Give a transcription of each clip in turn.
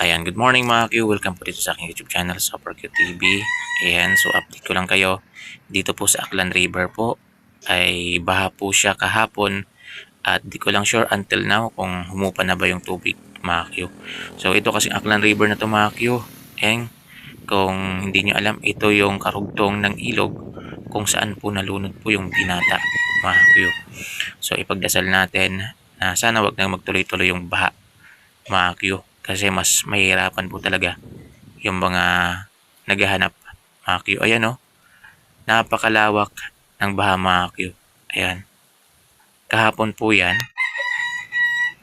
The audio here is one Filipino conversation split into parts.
Ayan, good morning mga Q. Welcome po dito sa aking YouTube channel, Super Q TV. Ayan, so update ko lang kayo. Dito po sa Aklan River po, ay baha po siya kahapon. At di ko lang sure until now kung humupa na ba yung tubig mga Q. So ito kasing Aklan River na to mga Q. Ayan, kung hindi nyo alam, ito yung karugtong ng ilog kung saan po nalunod po yung binata mga Q. So ipagdasal natin na sana wag nang magtuloy-tuloy yung baha mga Q kasi mas mahirapan po talaga yung mga naghahanap mga Q. Ayan o, napakalawak ng baha mga Q. Ayan. Kahapon po yan,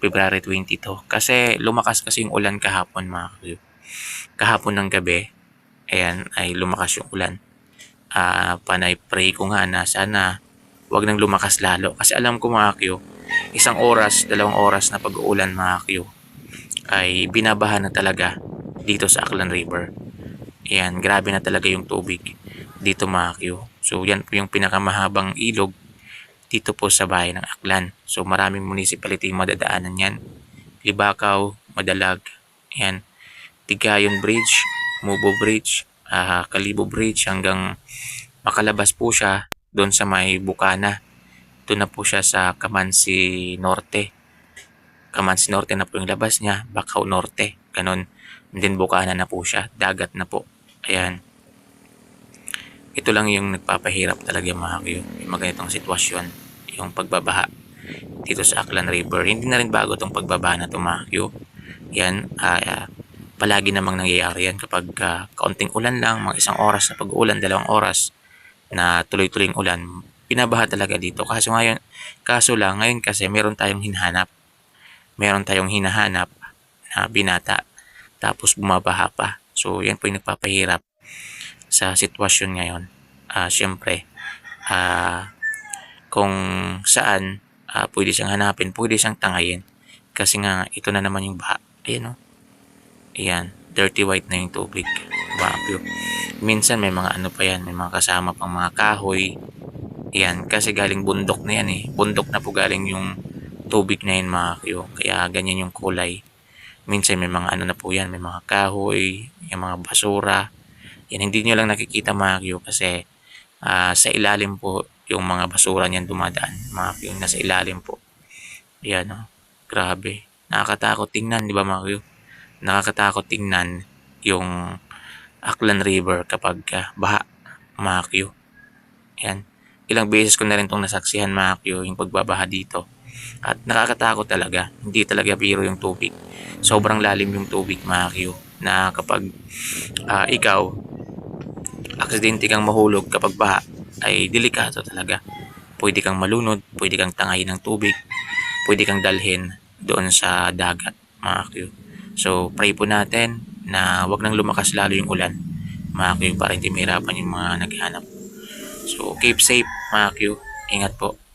February 22. Kasi lumakas kasi yung ulan kahapon mga Q. Kahapon ng gabi, ayan, ay lumakas yung ulan. Ah, panay pray ko nga na sana wag nang lumakas lalo. Kasi alam ko mga Q, isang oras, dalawang oras na pag-uulan mga Q, ay binabaha na talaga dito sa Aklan River. Ayan, grabe na talaga yung tubig dito mga Q. So yan po yung pinakamahabang ilog dito po sa bahay ng Aklan. So maraming municipality yung madadaanan yan. Libakaw, Madalag, ayan, Tigayon Bridge, Mubo Bridge, ah, Kalibo Bridge hanggang makalabas po siya doon sa may Bukana. Doon na po siya sa Kamansi Norte. Kamansi Norte na po yung labas niya, Bakaw Norte, ganun. And then Bukana na po siya, dagat na po. Ayan. Ito lang yung nagpapahirap talaga mga kayo, yung mga ganitong sitwasyon, yung pagbabaha dito sa Aklan River. Hindi na rin bago itong pagbabaha na kayo. Yan, ah, ah, palagi namang nangyayari yan kapag ah, kaunting ulan lang, mga isang oras na pag-ulan, dalawang oras na tuloy-tuloy ulan, pinabaha talaga dito. Kaso ngayon, kaso lang, ngayon kasi meron tayong hinahanap meron tayong hinahanap na binata tapos bumabaha pa. So, yan po yung nagpapahirap sa sitwasyon ngayon. Ah, Siyempre, ah, kung saan ah, pwede siyang hanapin, pwede siyang tangayin. Kasi nga, ito na naman yung baha. Ayan o. Ayan, dirty white na yung tubig. Bakyo. Minsan may mga ano pa yan, may mga kasama pang mga kahoy. Ayan, kasi galing bundok na yan eh. Bundok na po galing yung tubig na yun mga kyo. Kaya ganyan yung kulay. Minsan may mga ano na po yan, may mga kahoy, may mga basura. Yan, hindi nyo lang nakikita mga kyo kasi ah, sa ilalim po yung mga basura niyan dumadaan. Mga kyo, nasa ilalim po. Yan o. Grabe. Nakakatakot tingnan, di ba mga kyo? Nakakatakot tingnan yung Aklan River kapag ah, baha mga kyo. Yan. Ilang beses ko na rin itong nasaksihan mga kyo, yung pagbabaha dito. At nakakatakot talaga. Hindi talaga biro yung tubig. Sobrang lalim yung tubig mga Q. Na kapag ah, ikaw, aksidente kang mahulog kapag baha, ay delikado talaga. Pwede kang malunod, pwede kang tangayin ng tubig, pwede kang dalhin doon sa dagat mga Q. So pray po natin na wag nang lumakas lalo yung ulan mga Q para hindi mahirapan yung mga naghahanap. So keep safe mga Q. Ingat po.